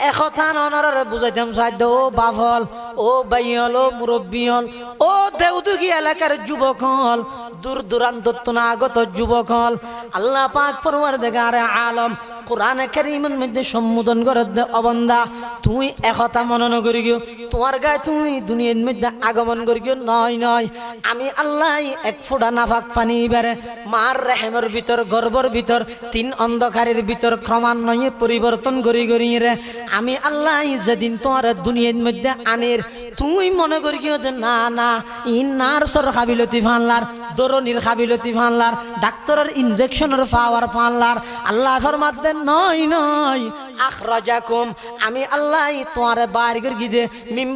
একথা ননরে বুঝাইতাম সাধ্য। ও বাফল, ও বাইহল ও মুরব্বী ও দেউদুগি এলাকার যুবক দূর দূরান্ত আগত যুবক আল্লাহ পাক পরওয়ার দেখারে আলম কোরআনে কারীমের মধ্যে সম্বোধন করে দে অবন্দা। তুই একথা মনন করি গিয়ে তোমার গায়ে তুই দুনিয়ার মধ্যে আগমন করি গিয়ে নয় নয়। আমি আল্লাহ এক ফোঁটা নাফাক পানি বেড়ে, মার রেহেমের ভিতর, গর্বর ভিতর, তিন অন্ধকারের ভিতর ক্রমান্বয়ে পরিবর্তন করি করি রে। আমি আল্লাহ যেদিন তোমার দুনিয়ার মধ্যে আনির তুই মনে করি কি হতে, না না ই নার্সর খাবিলতি ফানলার দরনির খাবিলতি ফানলার ডাক্তারের ইনজেকশনের পাওয়ার ফানলার আল্লাহ ফরমাতেন, নয় নয় আখরাজাকুম, আমি আল্লাহ তোমার বার করে গিয়ে মিম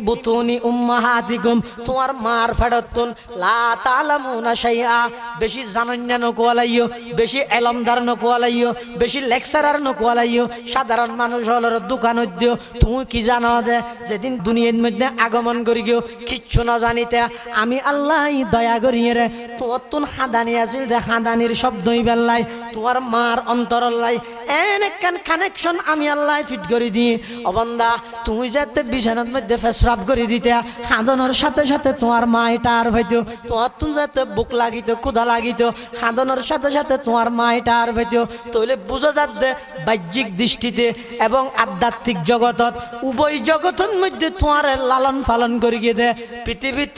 উম্মাহাতিকুম, তোমার মার ফেরতুন লা তালামুনা শাইআ, বেশি জানন্যা নকুয়ালাইও বেশি এলমদার নকুয়ালাইও বেশি লেকচারার নকুয়ালাইও সাধারণ মানুষ হলর দোকান দিও তুমি কি জানো দে যেদিন দুনিয়ার মধ্যে আগমন করি গিয়েও কিচ্ছু না জানিতে, আমি আল্লাহ দয়া করিয়ে রে তোমার তুন হাদানি আছিল দে হাদানির শব্দই বেল্লাই তোমার মার অন্তরল্লাই এন একখান কানেকশন আমি আল্লাহ ফিট করে দিই অবন্দা তুমি যাতে বিছানার মধ্যে ফেসরাপ করে দিতে হাদনের সাথে সাথে তোমার মা এটা আর হইতো, তোমার তুমি যাতে বুক লাগিত, ক্ষুধা লাগিত হাদনের সাথে সাথে তোমার মা এটা আর হইতো তাহলে বুঝো যাতে বাহ্যিক দৃষ্টিতে এবং আধ্যাত্মিক জগতত উভয় জগতের মধ্যে তোমার লালন পালন করি গিয়ে দে। পৃথিবীত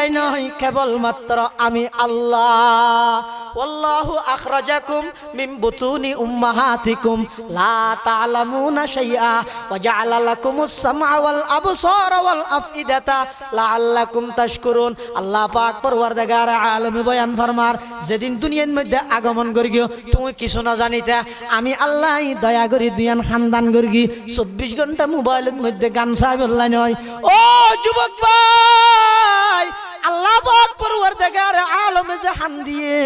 আই নয়, কেবলমাত্র আমি আল্লাহ। ওল্লাহু আখরাজাকুম মিম বুতুনি উম্মাহাতিকুম লা তা'লামুনা শাইআ ওয়া জা'আলা লাকুমুস সামআ ওয়াল আবসার ওয়াল আফইদাতা লাআল্লাকুম তাশকুরুন আল্লাহ পাক পরওয়ারদিগার আলমী বয়ান ফরমার, যেদিন দুনিয়ার মধ্যে আগমন করিও তুমি কিছু না জানিতা, আমি আল্লাহ দয়া করি দুয়ান খানদান করি চব্বিশ ঘণ্টা মোবাইলের মধ্যে গান সাহেব অনলাইন হয়। ও যুবক ভাই, আল্লাহ পাক পরওয়ারদিগার আলমে যে হান দিয়ে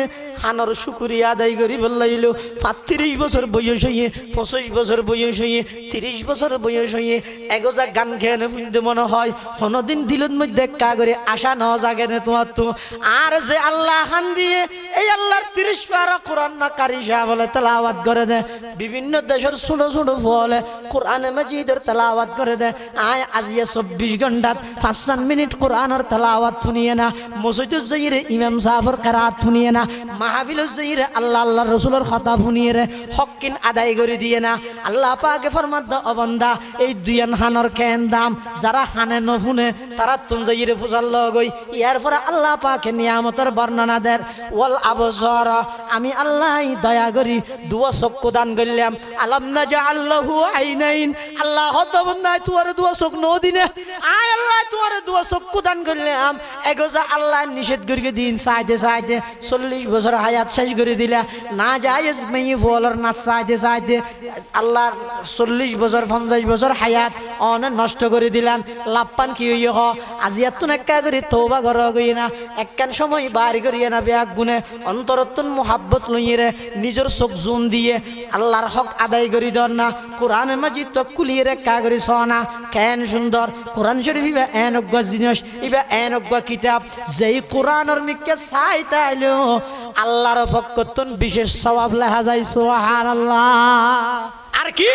হানর শুকুরিয়া আদায় করি বললাইল, পাঁত্রিশ বছর বয়স হইয়ে, পঁচিশ বছর বয়স হইয়ে, তিরিশ বছর বয়স হইয়ে এগোজা গান খেয়ে শুনতে মনে হয়, কোনোদিন দিলের মধ্যে কা করে আশা ন জাগে নে তোমার তো। আর যে আল্লাহ হান দিয়ে এই আল্লাহর তিরিশ পারা কোরআন না কারি সাহ বলে তেলাওয়াত করে দে। বিভিন্ন দেশের ছোট ছোট ফলে কোরআনে মজিদের তেলাওয়াত করে দে। আয় আজিয়া চব্বিশ ঘন্টাত সাত মিনিট কোরআনের তেলাওয়াত শুনিয়ে না। মসজিদ যাইরে ইমাম সাহাবর কেরাত শুনিয়ে না। মাহাবিল যাইরে আল্লাহ আল্লাহ রসুলের কথা শুনিয়ে হকিন আদায় করে দিয়ে না। আল্লাহ পাকে ফরমাদ অবন্দা এই দুইয়ান হানর কেন দাম? যারা হানে নফুনে তারা যাইরে ফুসাল লগই। ইয়ার পরে আল্লাহ পাকে নিয়ামতের বর্ণনা দেন, ওয়াল আবসর আমি আল্লাহ দয়া করি, দুয়া চক্ষু দান করলাম। আলাম না যে আল্লাহু আইনাইন আল্লাহ হত বন্দায় তুয়ার দুয়া চোখ নদিনে আয় আল্লাহ তুয়ার দুয়া চক্ষু দান করলাম এগোজা আল্লাহ নিষেধ করিয়ে দিন চাইতে চাইতে চল্লিশ বছর হায়াত শেষ করে দিলা। না যায় মেয়ে ফলর না চাইতে চাইতে আল্লাহ চল্লিশ বছর, পঞ্চাশ বছর হায়াত অনেক নষ্ট করে দিলান। লাপ্পান কি হইয় আজি এতুন একা করে তৌবা ঘর গই না। একখান সময় বাড়ি করিয়ে না বেয়াক গুনে অন্তরত্তন মোহাব্বত লইয়ে নিজের চোখ জুন দিয়ে। আল্লাহর হক আদায় করি দর না। কোরআন মাজিদ তো কুলিয়ে রে কা করি সনা কেন সুন্দর কোরআন শরীফ ইবা এন অজ্ঞ জিনিস, ইবা এন অজ্ঞ কিতাব। যেই কোরআনের মিকে চাই তাইলেও আল্লাহর ভক্তন বিশেষ সবাব লেখা যায় সোহার আল্লাহ আর কি?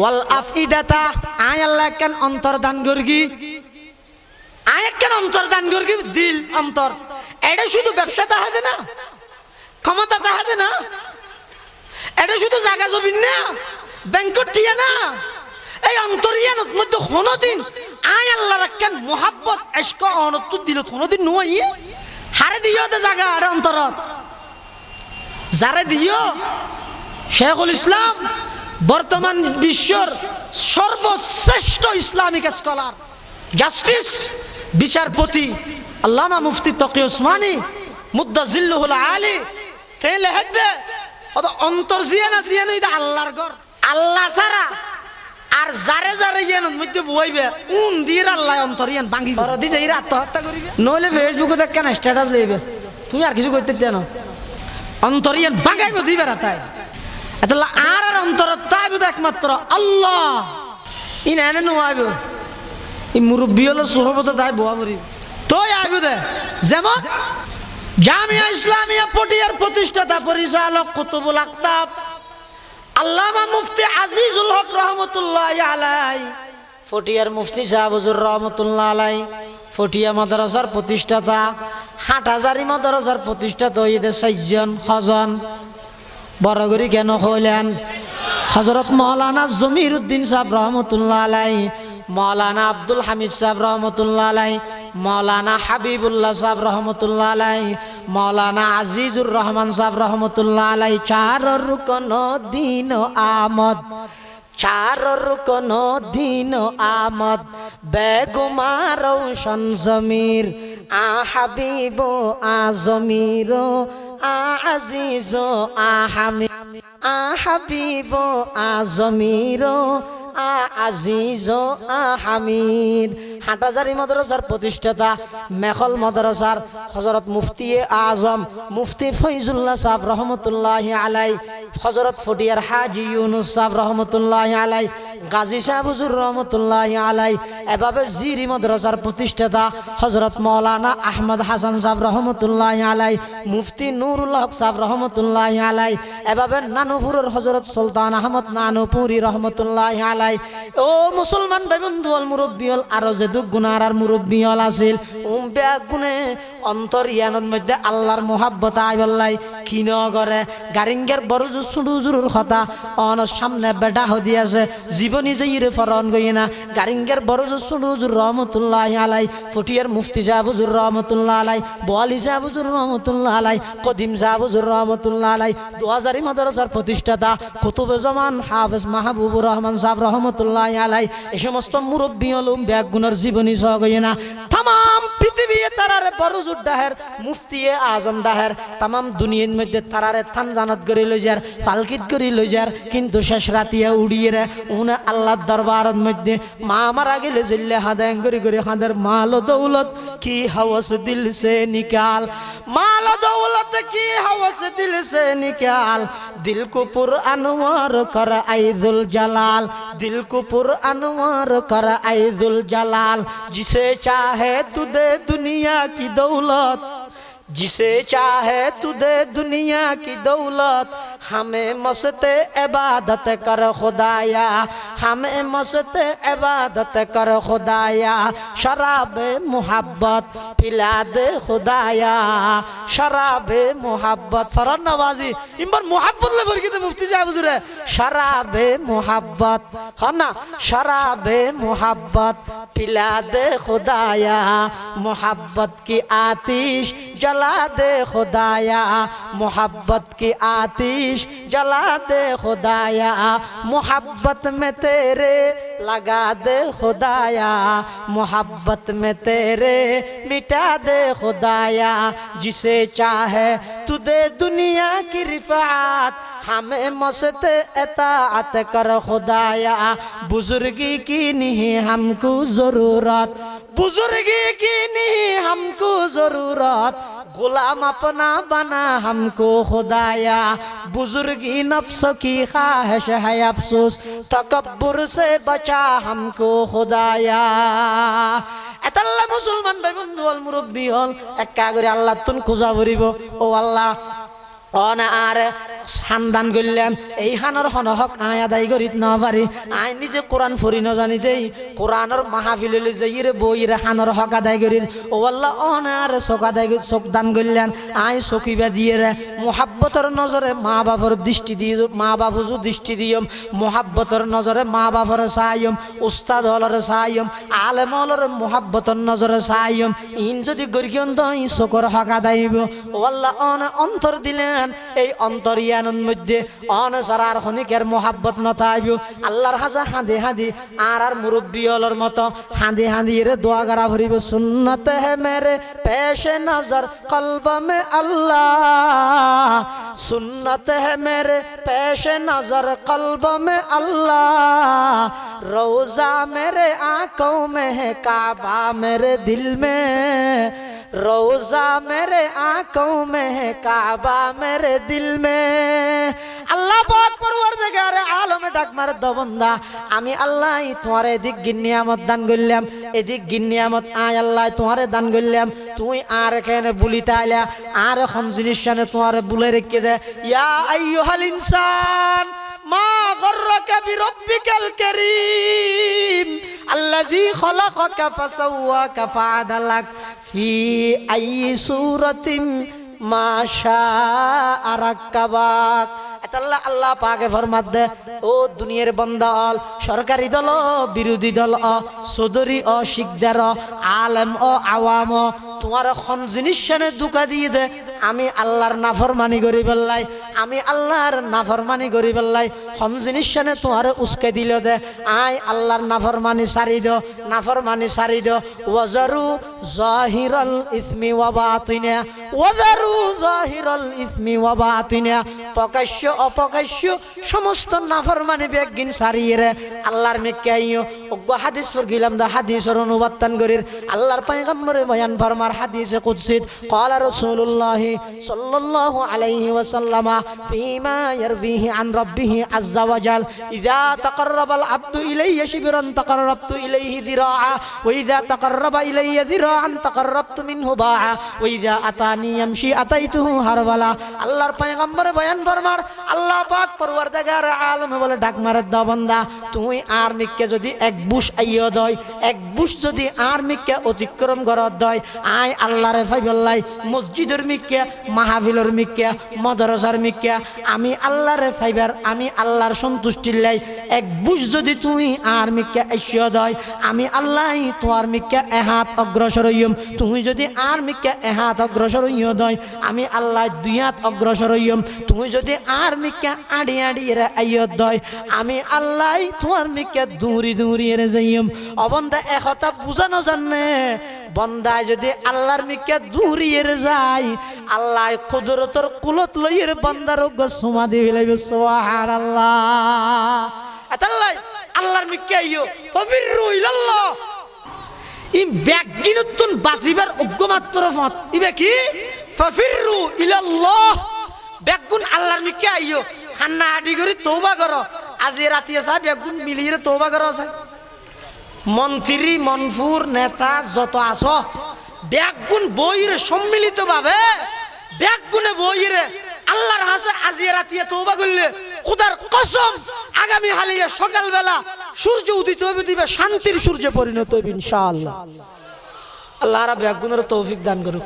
ওয়াল আফইদাতা আয় আল্লাহ কেন অন্তর দান করগি আয় কেন অন্তর দান করগি দিল অন্তর। এটা শুধু ব্যবসা তাহাতে না। ক্ষমতা তাহাতে না। এটা শুধু জায়গা জমিন না। ব্যাংকট দিয়ে না। এই অন্তরিয়ানত মধ্যে কোনোদিন আয় আল্লাহ রাখেন মোহাব্বত এসক অনত্তর দিল কোনোদিন নয় হারে দিও দে জায়গা আরে অন্তরত। যারে দিও শেখুল ইসলাম। বর্তমান বিশ্বর সর্বশ্রেষ্ঠ ইসলামিক স্কলার জাস্টিস বিচারপতি আল্লামা মুফতি তকি ওসমানী মুদ্দা জিল্লুহুল আলী তেলে হেদে অত অন্তর জিয়া না জিয়া নই আল্লাহর ঘর। আল্লাহ ছাড়া আর যারে যারে ইয়ান মধ্যে বইবে উন দিয়ে আল্লাহ অন্তর ইয়ান ভাঙি বড় দি যাই আত্মহত্যা করিবে। নইলে ফেসবুকে দেখ কেন স্ট্যাটাস লইবে। তুমি আর কিছু করতে জানো অন্তর ইয়ান ভাঙাইব দিবে রাতায় তাহলে আর আর অন্তর তাইব একমাত্র আল্লাহ। ইন এনে নোয়াইব এই মুরব্বী হলো সোহবত, তাই বোয়া করিব তোই আইব দে। যেমন জামিয়া ইসলামিয়া পটিয়ার প্রতিষ্ঠাতা, পরিচালক কুতুবুল আক্তাব, আল্লামা মুফতি আজিজুল হক রহমতুল্লাহ আলাই ফটিয়ার মুফতি শাহবুজুর রহমতুল্লাহ আলাই ফটিয়া মাদ্রাসার প্রতিষ্ঠাতা হাটহাজারি মাদ্রাসার প্রতিষ্ঠাতা ঈদের সাইজন, হজন। বড়গরি কেন হইলেন হজরত মৌলানা জমির উদ্দিন সাহেব রহমতুল্লাহ আলাই মৌলানা আব্দুল হামিদ সাহেব রহমতুল্লাহ আলাই মৌলানা হাবিবুল্লাহ সাহেব রহমতুল্লাহ আলাই মৌলানা আজিজুর রহমান সাহেব রহমতুল্লাহ আলাই চার রুকন দিন আমদ চারর কোন দিন আমদ বেগুমার রৌশন জমির, আ হাবিব আ জমির আ আজিজ আ হামি আ হাবিব আ জমির আ আজিজ আ হামিদ। হাটাজারি মাদ্রাসার প্রতিষ্ঠাতা মেখল মাদ্রাসার হজরত মুফতি আজম, মুফতি ফৈজুল্লাহ সাহেব রহমতুল্লাহ আলাই হজরত ফটিয়ার হাজি ইউনুস সাহেব রহমতুল্লাহ আলাই গাজী সাহেব হুজুর রহমতুল্লাহ আলাই এভাবে জিরি মাদ্রাসার প্রতিষ্ঠাতা হজরত মৌলানা আহমদ হাসান সাহেব রহমতুল্লাহ আলাই মুফতি নুরুল হক সাহেব রহমতুল্লাহ আলাই এভাবে নানুপুরের হজরত সুলতান আহমদ নানুপুরি রহমতুল্লাহ আলাই ও মুসলমান ভাই বন্ধু অল মুরব্বী হল আরও যে দুঃখ গুণার আর মুরব্বী হল আছিল উম বেয়া গুণে অন্তর ইয়ানোর মধ্যে আল্লাহর মোহাব্বত আইবল্লাই কি ন করে? গারিঙ্গের বড় সুডু জুরুর কথা। অন সামনে বেটা হদি আছে। জীবনী যে ইরে ফরন গই না। গারিঙ্গের বড় সুডু জুর রহমতুল্লাহ আলাই ফটিয়ার মুফতি জাহাবুজুর রহমতুল্লাহ আলাই বোয়ালি জাহাবুজুর রহমতুল্লাহ আলাই কদিম জাহাবুজুর রহমতুল্লাহ আলাই দু হাজারি মাদ্রাসার প্রতিষ্ঠাতা কুতুবে জমান হাফেজ মাহবুবুর রহমান সাহেব রহমতুল্লাহ আলাই এই সমস্ত মুরব্বী হলুম ব্যাগ গুণের জীবনী সহ গই না। তামাম পৃথিবী তারারে বড় জুর ডাহের মুফতি আজম ডাহের, তামাম দুনিয়ার মধ্যে তারারে থান জানত করে লই যার পালকিত করে লই যার কিন্তু শেষ রাতিয়া উড়িয়ে রে উনে আল্লাহর দরবারের মধ্যে মা মারা গেলে জিল্লে হাদায় করে করে হাদের, মাল দৌলত কি হাওয়াস দিল সে নিকাল? মাল দৌলত কি হাওয়াস দিল সে নিকাল? দিল को पुर अनवर कर ऐदुल जलाल दिल को पुर अनवर कर ऐदुल जलाल। जिसे चाहे तू दे दुनिया की दौलत, जिसे चाहे तू दे दुनिया की दौलत হামে মস্তে এবাদত কর খুদায়া, হামে মস্তে এবাদত কর খুদায়া, শরাব মোহাবত ফিলাদ খুদায়া, শরাব মোহাব্বত ফরান নবাজি ইমবার মোহাব্বত লেবর কিন্তু মুফতি সাহেব হুজুরে, শরাব মোহাব্বত হ্যাঁ না, শরাব মোহাব্বত ফিলাদ খুদায়া, মোহাব্বত কি আতিশ জ্বালা দে খুদায়া, মোহাব্বত কি আতিশ عشق جلا دے خدایا، محبت میں تیرے لگا دے خدایا، محبت میں تیرے مٹا دے خدایا، جسے چاہے تو دے دنیا کی رفعات ہمیں مست اطاعت کر خدایا۔ بزرگی کی نہیں ہم کو ضرورت، بزرگی کی نہیں ہم کو ضرورت गुलाम अपना बना हमको खुदाया बुजुर्गी नफ्स की ख्वाहिश है अफसोस तकब्बुर से बचा हमको खुदाया এতাল্লা মুসলমান ভাই বন্ধু হল মুরব্বী হল একা করে আল্লাহ তুন খোঁজা ভরিব ও আল্লাহ অনা এই আদায় ন নিজে দেই আদায় অনা আদায় দান চকিবা নজরে মা বাবার দৃষ্টি দিয়ে মা বাবুজু দৃষ্টি দিয়ম, মোহাব্বতর নজরে মা বাবার সাইম উস্তাদ হলরে সাইম আলেম হলরে মোহাব্বতর নজরে সাইম ইন যদি গরিয়ন দই চোখর হক আদায়ব, ও আল্লাহ, অন অন্তর দিলেন এই অন্তরিয়ানের মধ্যে অন সারার খনিকের মোহাব্বত নতাইব আল্লাহর হাজা হাঁদি হাঁদি আর আর মুরব্বী হলর মতো হাঁদি হাঁদি রে দোয়া করা ভরিব সুন্নত হে মেরে পেশে নজর কলব মে আল্লাহ सुन्नत है मेरे पेश नजर कल्ब में अल्लाह रोजा मेरे आंखों में है काबा मेरे दिल में रोजा मेरे आंखों में है काबा मेरे दिल में আল্লাহ পাক পরওয়ারদিগার আলমে ডাক মারে দবন্দা আমি আল্লাহ তোমার এদিক গিন্নিয়ামত দান করলাম এদিক গিন্নিয়ামত আয় আল্লাহ তোমারে দান করলাম তুই আর এখানে বুলিতে আইলা আর এখন জিনিস তোমার বুলে রেখে দে ইয়া আইয়ুহাল ইনসান মা গর্রাকা বিরব্বিকাল কারীম আল্লাযী খলাকাকা ফাসাওয়াকা ফাআদালাক ফি আইয়ি সূরাতিন মা শাআ রাক্কাবাক আল্লাহ আল্লাহ পাকে ফরমাত দে ও দুনিয়ার বন্দা অল সরকারি দল, বিরোধী দল, অ চৌধুরী অ শিকদার আলেম ও আওয়াম তোমার খন জিনিস দুকা দিয়ে দে। আমি আল্লাহর নাফরমানি করি পেল্লাই আমি আল্লাহর নাফরমানি করি পেল্লাই খন জিনিস তোমার উস্কে দিল দে। আই আল্লাহর নাফরমানি সারি দো, নাফরমানি সারি দো। ওয়াজারু জাহিরাল ইসমি ওয়া বাতিনা, ওয়াজারু জাহিরাল ইসমি ওয়া বাতিনা। প্রকাশ্য, অপ্রকাশ্য সমস্ত নাফরমানি বেগিন সারিয়ে রে। আল্লাহর মেকে আইও অজ্ঞ হাদিস পর গিলাম দা হাদিসের অনুবাদন করির। আল্লাহর পয়গম্বরে বয়ান ফরমার হাদিসে কুদসিত قال رسول الله صلى الله عليه وسلم فيما يرويه عن ربه عز وجل إذا تقرب العبد إلي شبرا تقربت إليه ذراعا وإذا تقرب إلي ذراعا تقربت منه باعا وإذا أتاني يمشي أتيته هرولا আল্লাহর পয়গম্বর বয়ান ফরমার আল্লাহ পাক পরওয়ারদিগার আলম বলে ডাক মারে দাও বান্দা তুই আর মিককে যদি এক বুশ আইয় দয় এক বুশ যদি আর মিককে অতিক্রম করত দয় আয় আল্লাহরে ফাইবল্লাই মসজিদের মিককে, মাহফিলের মিককে, মদরসার মিককে, আমি আল্লাহরে ফাইবার, আমি আল্লাহর সন্তুষ্টির লাই, এক বুশ যদি তুই আর মিককে আইয় দয়, আমি আল্লাহ তোমার মিককে এহাত অগ্রসর হইম তুই যদি আর মিককে এহাত অগ্রসর হইয় দয়, আমি আল্লাহ দুই হাত অগ্রসর হইম তুই যদি আর মিককে আড়ি আড়ি এর আইয় দয়, আমি আল্লাহ তোমার মিককে দূরি দূরি এর যাইম অবন্ধা একথা বুঝানো জানে বন্দায় যদি আল্লাহর মিকে দূরিয়ে যায় আল্লাহ কুদরতর কুলত লইয়ের বন্দার গোসমা দিবি লাগবে সোহার আল্লাহ এতাল্লাই আল্লাহর মিকে আইও ফবিরু ইলাল্লাহ ই ব্যাগিনতুন বাঁচিবার অজ্ঞমাত্র মত। ইবে কি? ফফিরু ইলাল্লাহ ব্যাগুন আল্লাহর মিকে আইও। হান্না আডি করে তৌবা করো। আজি রাতি আসা ব্যাগুন মিলিয়ে তৌবা করো আছে মন্ত্রী, মনফুর, নেতা, যত আস ব্যাগুন বইরে সম্মিলিত ভাবে ব্যাগুনে বইরে আল্লাহর হাসে আজিয়ে রাতিয়ে তৌবা করলে, খুদার কসম, আগামী হালিয়ে সকালবেলা সূর্য উদিত হবে দিবে শান্তির সূর্যে পরিণত হবে ইনশাআল্লাহ। আল্লাহ রা ব্যাগুণের তৌফিক দান করুক।